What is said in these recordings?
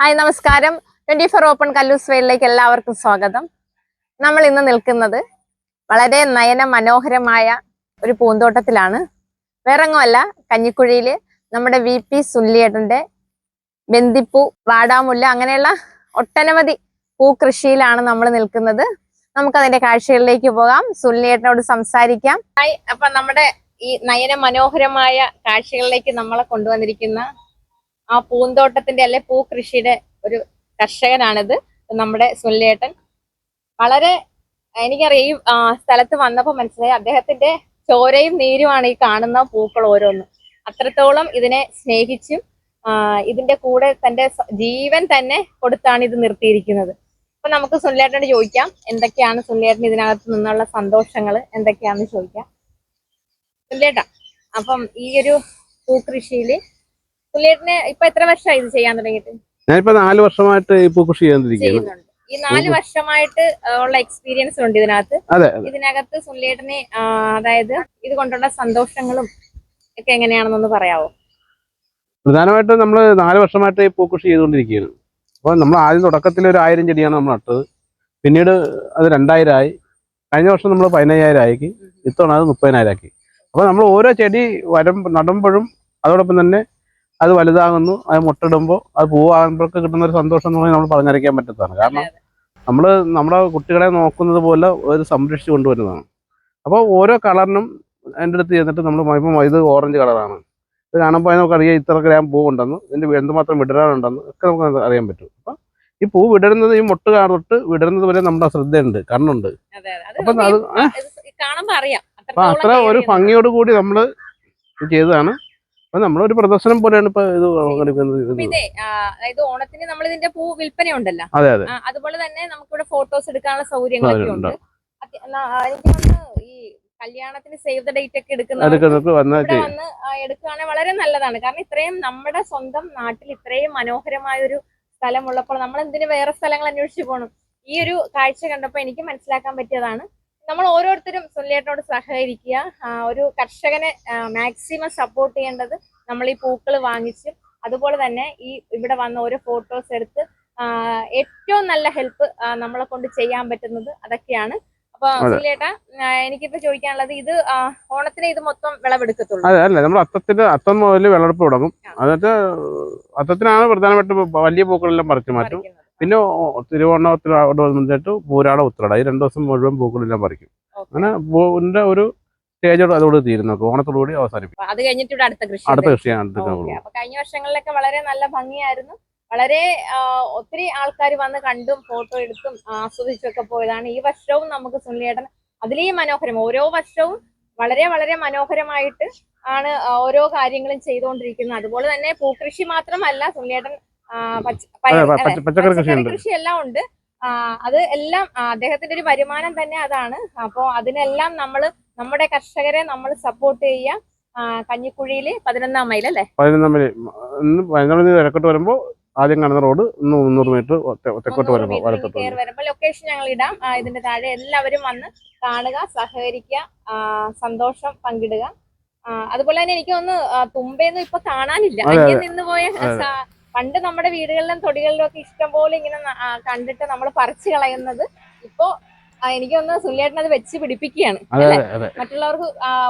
Hi നമസ്കാരം. Twenty four open കല്ലൂസ് വെയിലേക്ക് എല്ലാവർക്കും സ്വാഗതം. നമ്മൾ ഇന്ന് നിൽക്കുന്നത് വളരെ നയന മനോഹരമായ ഒരു പൂന്തോട്ടത്തിലാണ്. വേറെങ്ങുമല്ല കഞ്ഞിക്കുഴിയിൽ നമ്മുടെ വി പി സുല്ലിയേട്ടന്റെ ബന്ദിപ്പൂ വാടാമുല്ല അങ്ങനെയുള്ള ഒട്ടനവധി പൂക്കൃഷിയിലാണ് നമ്മൾ നിൽക്കുന്നത്. നമുക്ക് അതിന്റെ കാഴ്ചകളിലേക്ക് പോകാം. സുല്ലിയേട്ടനോട് സംസാരിക്കാം. ഹായ് അപ്പൊ നമ്മുടെ ഈ നയന മനോഹരമായ കാഴ്ചകളിലേക്ക് നമ്മളെ കൊണ്ടുവന്നിരിക്കുന്ന ആ പൂന്തോട്ടത്തിന്റെ അല്ലെ പൂകൃഷിയുടെ ഒരു കർഷകനാണിത്. നമ്മുടെ സുല്ലേട്ടൻ വളരെ എനിക്കറിയാം ഈ സ്ഥലത്ത് വന്നപ്പോൾ മനസ്സിലായി അദ്ദേഹത്തിന്റെ ചോരയും നീരുമാണ് ഈ കാണുന്ന പൂക്കൾ ഓരോന്നും. അത്രത്തോളം ഇതിനെ സ്നേഹിച്ചും ഇതിന്റെ കൂടെ തന്റെ ജീവൻ തന്നെ കൊടുത്താണ് ഇത് നിർത്തിയിരിക്കുന്നത്. അപ്പൊ നമുക്ക് സുല്ലേട്ടനോട് ചോദിക്കാം എന്തൊക്കെയാണ് സുല്ലേട്ടൻ ഇതിനകത്ത് നിന്നുള്ള സന്തോഷങ്ങൾ എന്തൊക്കെയാണെന്ന് ചോദിക്കാം. സുല്ലേട്ട അപ്പം ഈ ഒരു പൂക്കൃഷിയിൽ സുല്ലേട്ടന് ഇപ്പൊ എത്ര വർഷമായി ഇത് ചെയ്യാൻ തുടങ്ങിയിട്ട്? ഞാനിപ്പോ നാല് വർഷമായിട്ട് ഇപ്പൊ കൃഷി ചെയ്തുകൊണ്ടിരിക്കുകയാണ് ഈ നാല് വർഷമായിട്ട് ഉള്ള എക്സ്പീരിയൻസ് ഉണ്ട് ഇതിനകത്ത്. ഇതിനകത്ത് സുനിലേട്ടനെ അതായത് ഇത് കൊണ്ടുള്ള സന്തോഷങ്ങളും ഒക്കെ എങ്ങനെയാണെന്നൊന്ന് പറയാവോ? പ്രധാനമായിട്ടും നമ്മൾ നാല് വർഷമായിട്ട് ഈ പൂക്കൃഷി ചെയ്തുകൊണ്ടിരിക്കുകയാണ്. അപ്പോൾ നമ്മൾ ആദ്യം തുടക്കത്തിൽ ഒരു ആയിരം ചെടിയാണ് നമ്മൾ നട്ടത്. പിന്നീട് അത് രണ്ടായിരം ആയി കഴിഞ്ഞ വർഷം നമ്മൾ പതിനയ്യായിരം ആക്കി ഇത്തവണ അത് മുപ്പതിനായിരം ആക്കി. അപ്പോൾ നമ്മൾ ഓരോ ചെടി വരം നടുമ്പോഴും അതോടൊപ്പം തന്നെ അത് വലുതാകുന്നു അത് മുട്ടിടുമ്പോൾ അത് പൂവാകുമ്പോഴൊക്കെ കിട്ടുന്ന ഒരു സന്തോഷം എന്ന് പറഞ്ഞാൽ നമ്മൾ പറഞ്ഞറിയിക്കാൻ പറ്റത്തതാണ് കാരണം നമ്മൾ നമ്മുടെ കുട്ടികളെ നോക്കുന്നത് പോലെ ഒരു സംരക്ഷിച്ച് കൊണ്ടുവരുന്നതാണ്. അപ്പോൾ ഓരോ കളറിനും എന്റെ അടുത്ത് ചെന്നിട്ട് നമ്മൾ ഇപ്പം ഇത് ഓറഞ്ച് കളറാണ്. ഇത് കാണുമ്പോൾ നമുക്ക് അറിയാം ഇത്ര ഗ്രാം പൂവുണ്ടെന്ന്. ഉണ്ടെന്ന് ഇതിന്റെ എന്തുമാത്രം വിടരാനുണ്ടെന്ന് ഒക്കെ നമുക്ക് അറിയാൻ പറ്റും. അപ്പം ഈ പൂ വിടരുന്നത് ഈ മുട്ട് തൊട്ട് വിടരുന്നത് വരെ നമ്മുടെ ശ്രദ്ധയുണ്ട് കണ്ണുണ്ട്. അപ്പം അതെ അപ്പൊ അത്ര ഒരു ഭംഗിയോട് കൂടി നമ്മൾ ചെയ്തതാണ്. അപ്പൊ നമ്മളൊരു പ്രദർശനം പോലെയാണ് ഇപ്പൊ ഇത് ഇതേ ആ, അതായത് ഓണത്തിന് നമ്മൾ ഇതിന്റെ പൂ വിൽപ്പന ഉണ്ടല്ലോ അതെ അതെ. ആ, അതുപോലെ തന്നെ നമുക്കിവിടെ ഫോട്ടോസ് എടുക്കാനുള്ള സൗകര്യങ്ങളൊക്കെ ഉണ്ട് ഉണ്ട്. അത്യ- ന- ആ, എനിക്ക് തോന്നുന്നു ഈ കല്യാണത്തിന് സേവ് ദ ഡേറ്റ് ഒക്കെ എടുക്കുന്ന എടുക്കുന്നത് വന്നാൽ ഇവിടെ വന്ന് ആ, എടുക്കുകയാണെങ്കിൽ വളരെ നല്ലതാണ്. കാരണം ഇത്രയും നമ്മുടെ സ്വന്തം നാട്ടിൽ ഇത്രയും മനോഹരമായ ഒരു സ്ഥലമുള്ളപ്പോൾ നമ്മൾ എന്തിനു വേറെ സ്ഥലങ്ങൾ അന്വേഷിച്ചു പോകണം ഈ ഒരു കാഴ്ച കണ്ടപ്പോൾ എനിക്ക് മനസ്സിലാക്കാൻ പറ്റിയതാണ്. നമ്മൾ ഓരോരുത്തരും സുല്ലേട്ടനോട് സഹകരിക്കുക. ഒരു കർഷകനെ മാക്സിമം സപ്പോർട്ട് ചെയ്യേണ്ടത് നമ്മൾ ഈ പൂക്കൾ വാങ്ങിച്ചും അതുപോലെ തന്നെ ഈ ഇവിടെ വന്ന ഓരോ ഫോട്ടോസ് എടുത്ത് ഏറ്റവും നല്ല ഹെൽപ്പ് നമ്മളെ കൊണ്ട് ചെയ്യാൻ പറ്റുന്നത് അതൊക്കെയാണ്. അപ്പൊ ആ, എനിക്കിപ്പോ ചോദിക്കാനുള്ളത് ഇത് ഓണത്തിന് ഇത് മൊത്തം വിളവെടുക്കത്തുള്ളൂ. അതെ അല്ല നമ്മൾ അത്തത്തിന്റെ അത്തം മുതൽ വിളവെടുപ്പ് തുടങ്ങും. അതായത് അത്തത്തിനാണ് പ്രധാനമായിട്ടും വലിയ പൂക്കളെല്ലാം പറിച്ചു മാറ്റും. പിന്നെ തിരുവോണത്തിനോട് വന്നിട്ട് പൂരാട ഉത്രാട. ഈ രണ്ടു ദിവസം മുഴുവൻ പൂക്കളെല്ലാം പറിക്കും. അങ്ങനെ പൂവിന്റെ ഒരു സ്റ്റേജോട് അതോട് തീരുന്നു. ഓണത്തോടുകൂടി അവസാനിപ്പിക്കും. അത് കഴിഞ്ഞിട്ട് ഇവിടെ അടുത്ത കൃഷി അടുത്ത കൃഷി കൃഷിയാണ് കഴിഞ്ഞ വർഷങ്ങളിലൊക്കെ വളരെ നല്ല ഭംഗിയായിരുന്നു. വളരെ ഒത്തിരി ആൾക്കാർ വന്ന് കണ്ടും ഫോട്ടോ എടുത്തും ആസ്വദിച്ചൊക്കെ പോയതാണ്. ഈ വർഷവും നമുക്ക് സുനിലേട്ടൻ അതിലേ മനോഹരം. ഓരോ വർഷവും വളരെ വളരെ മനോഹരമായിട്ട് ആണ് ഓരോ കാര്യങ്ങളും ചെയ്തുകൊണ്ടിരിക്കുന്നത്. അതുപോലെ തന്നെ പൂക്കൃഷി മാത്രമല്ല സുനിലേട്ടൻ പച്ചക്കറി. കൃഷി എല്ലാം ഉണ്ട് അത് എല്ലാം അദ്ദേഹത്തിന്റെ ഒരു വരുമാനം തന്നെ അതാണ്. അപ്പോ അതിനെല്ലാം നമ്മൾ നമ്മുടെ കർഷകരെ നമ്മൾ സപ്പോർട്ട് ചെയ്യാം കഞ്ഞിക്കുഴിയിൽ പതിനൊന്നാം മൈൽ അല്ലേ? പതിനൊന്നാം മൈൽ ഇന്ന് പതിനൊന്നാം മൈൽ തിരക്കോട്ട് വരുമ്പോൾ ആദ്യം കാണുന്ന റോഡ് മുന്നൂറ് മീറ്റർ തെക്കോട്ട് വരുമ്പോൾ വലത്തോട്ട് വരുമ്പോൾ ലൊക്കേഷൻ ഞങ്ങൾ ഇടാം. ഇതിന്റെ താഴെ എല്ലാവരും വന്ന് കാണുക സഹകരിക്കുക സന്തോഷം പങ്കിടുക. അതുപോലെ തന്നെ എനിക്ക് ഒന്ന് തുമ്പേന്ന് ഇപ്പൊ കാണാനില്ല. അന്യം നിന്ന് പോയ പണ്ട് നമ്മുടെ വീടുകളിലും തൊടികളിലും ഒക്കെ ഇഷ്ടം പോലെ ഇങ്ങനെ കണ്ടിട്ട് നമ്മൾ പറിച്ചു കളയുന്നത്. ഇപ്പോ എനിക്കൊന്ന് സുല്ലേട്ടൻ അത് വെച്ച് പിടിപ്പിക്കുകയാണ്. മറ്റുള്ളവർക്ക്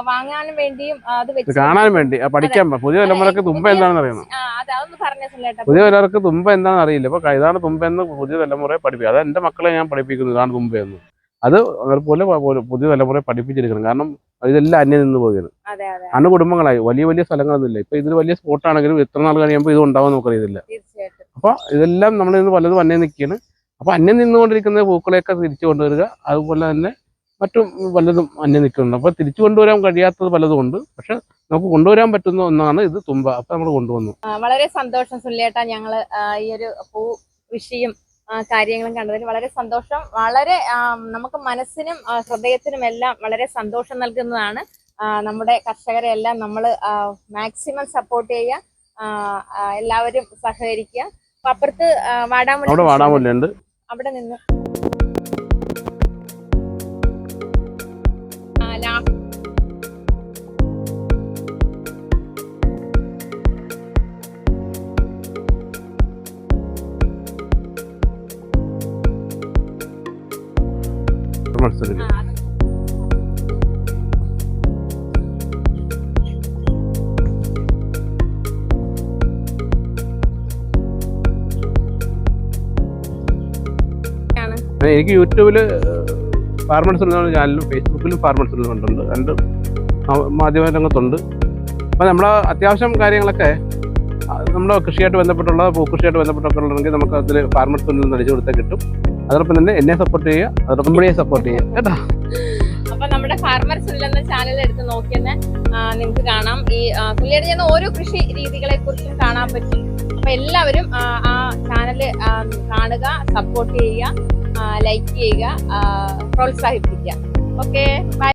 വാങ്ങാനും വേണ്ടിയും അത് വെച്ച് കാണാൻ വേണ്ടി പഠിക്കാൻ പുതിയ തലമുറയ്ക്ക് തുമ്പ എന്താണെന്ന് അറിയണം അതൊന്ന് പറഞ്ഞ സുല്ലേട്ടൻ പുതിയ തലമുറയ്ക്ക് തുമ്പ എന്താണെന്ന് അറിയില്ല. അപ്പൊ ഇതാണ് തുമ്പ എന്ന് പുതിയ തലമുറയെ പഠിപ്പിക്കുക. അത് എന്റെ മക്കളെ ഞാൻ പഠിപ്പിക്കുന്നു ഇതാണ് തുമ്പ എന്ന്. അത് അതുപോലെ പുതിയ തലമുറയെ പഠിപ്പിച്ചെടുക്കണം കാരണം ഇതെല്ലാം അന്യം നിന്ന് അതെ അണു കുടുംബങ്ങളായി. വലിയ വലിയ സ്ഥലങ്ങളൊന്നുമില്ല. ഇപ്പൊ ഇതിന് വലിയ സ്പോട്ടാണെങ്കിലും എത്ര നാൾ കഴിയുമ്പോൾ ഇത് ഉണ്ടാവും നമുക്കറിയത്തില്ല. അപ്പൊ ഇതെല്ലാം നമ്മൾ ഇന്ന് പലതും അന്യം നിൽക്കുകയാണ്. അപ്പൊ അന്യം നിന്നുകൊണ്ടിരിക്കുന്ന പൂക്കളെയൊക്കെ തിരിച്ചു കൊണ്ടുവരിക. അതുപോലെ തന്നെ മറ്റും പലതും അന്യം നിൽക്കുന്നുണ്ട്. അപ്പൊ തിരിച്ചു കൊണ്ടുവരാൻ കഴിയാത്തത് പലതും ഉണ്ട്. പക്ഷെ നമുക്ക് കൊണ്ടുവരാൻ പറ്റുന്ന ഒന്നാണ് ഇത് തുമ്പ. അപ്പൊ നമ്മൾ കൊണ്ടുവന്നു. വളരെ സന്തോഷം സുല്ലേട്ടാ ഞങ്ങൾ ആ, ഈ ഒരു പൂ കൃഷിയും കാര്യങ്ങളും കണ്ടതിൽ വളരെ സന്തോഷം. വളരെ നമുക്ക് മനസ്സിനും ഹൃദയത്തിനും എല്ലാം വളരെ സന്തോഷം നൽകുന്നതാണ്. നമ്മുടെ കർഷകരെ എല്ലാം നമ്മൾ മാക്സിമം സപ്പോർട്ട് ചെയ്യുക എല്ലാവരും സഹകരിക്കുക. അപ്പുറത്ത് വാടാമുല്ല. അവിടെ നിന്ന് ആണ്. എനിക്ക് യൂട്യൂബിൽ ഫാർമേഴ്സ് എന്ന ചാനലും ഫേസ്ബുക്കിലും ഫാർമേഴ്സ് എന്നുണ്ട് രണ്ട് മാധ്യമ രംഗത്തുണ്ട് അപ്പം നമ്മൾ അത്യാവശ്യം കാര്യങ്ങളൊക്കെ നമ്മുടെ കൃഷിയായിട്ട് ബന്ധപ്പെട്ടുള്ള പൂക്കൃഷിയായിട്ട് ബന്ധപ്പെട്ടൊക്കെ ഉള്ളതെങ്കിൽ നമുക്ക് അതിൽ ഫാർമേഴ്സ് നിന്ന് അടിച്ചു കൊടുത്താൽ കിട്ടും. അതോടൊപ്പം തന്നെ എന്നെ സപ്പോർട്ട് ചെയ്യുക അതോടൊപ്പം കമ്പനിയെ സപ്പോർട്ട് ചെയ്യുക. കേട്ടോ? അപ്പൊ നമ്മുടെ ഫാർമേഴ്സ് എന്ന ചാനൽ എടുത്ത് നോക്കിയെന്ന് നിങ്ങൾക്ക് കാണാം. ഈ പുള്ളിയുടെ ചെയ്യുന്ന ഓരോ കൃഷി രീതികളെ കുറിച്ചും കാണാൻ പറ്റും. അപ്പൊ എല്ലാവരും ആ, ചാനൽ കാണുക സപ്പോർട്ട് ചെയ്യുക ലൈക്ക് ചെയ്യുക പ്രോത്സാഹിപ്പിക്കുക. Okay bye